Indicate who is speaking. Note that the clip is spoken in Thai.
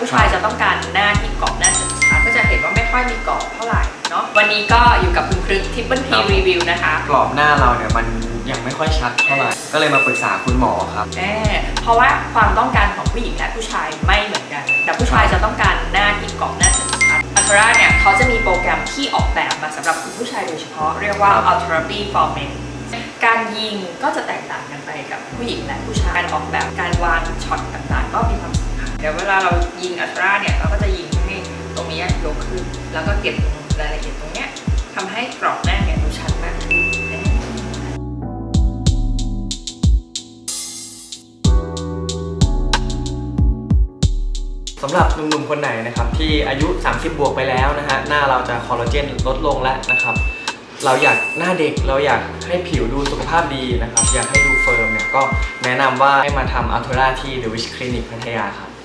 Speaker 1: ผู้ชายจะต้องการหน้าที่กรอบหน้าชัดๆก็จะเห็นว่าไม่ค่อยมีกรอบเท่าไหร่เนาะวันนี้ก็อยู่กับคุณพฤกทิปเปิลพีรีวิวนะคะ
Speaker 2: กรอบหน้าเราเนี่ยมันยังไม่ค่อยชัดเท่าไหร่ก็เลยมาปรึกษาคุณหมอครับ
Speaker 1: แน่เพราะว่าความต้องการของผู้หญิงและผู้ชายไม่เหมือนกัน แต่ผู้ชายจะต้องการหน้าที่กรอบหน้าชัดๆอัลตราเนี่ยเขาจะมีโปรแกรมที่ออกแบบมาสำหรับคุณผู้ชายโดยเฉพาะเรียกว่า
Speaker 2: ครับ
Speaker 1: Ultra B for Men การยิงก็จะแตกต่างกันไปกับผู้หญิงและผู้ชายการออกแบบการวางช็อตต่าง ดี๋ยวเวลาเรายิงอัลตราเนี่ยเราก็จะยิงให้ตรงนี้ยกขึ้น แล้วก็เก็บรายละเอียดตรงเนี้ยทำให้กรอบหน้าเนี่ยดูชัดมากขึ้น
Speaker 2: สำหรับหนุ่มๆคนไหนนะครับที่อายุ 30 บวกไปแล้วนะฮะหน้าเราจะคอลลาเจนลดลงแล้วนะครับ เราอยากหน้าเด็กเราอยากให้ผิวดูสุขภาพดีนะครับ อยากให้ดูเฟิร์มเนี่ยก็แนะนำว่าให้มาทำอัลโทราที่ The Wish Clinic พัทยาครับ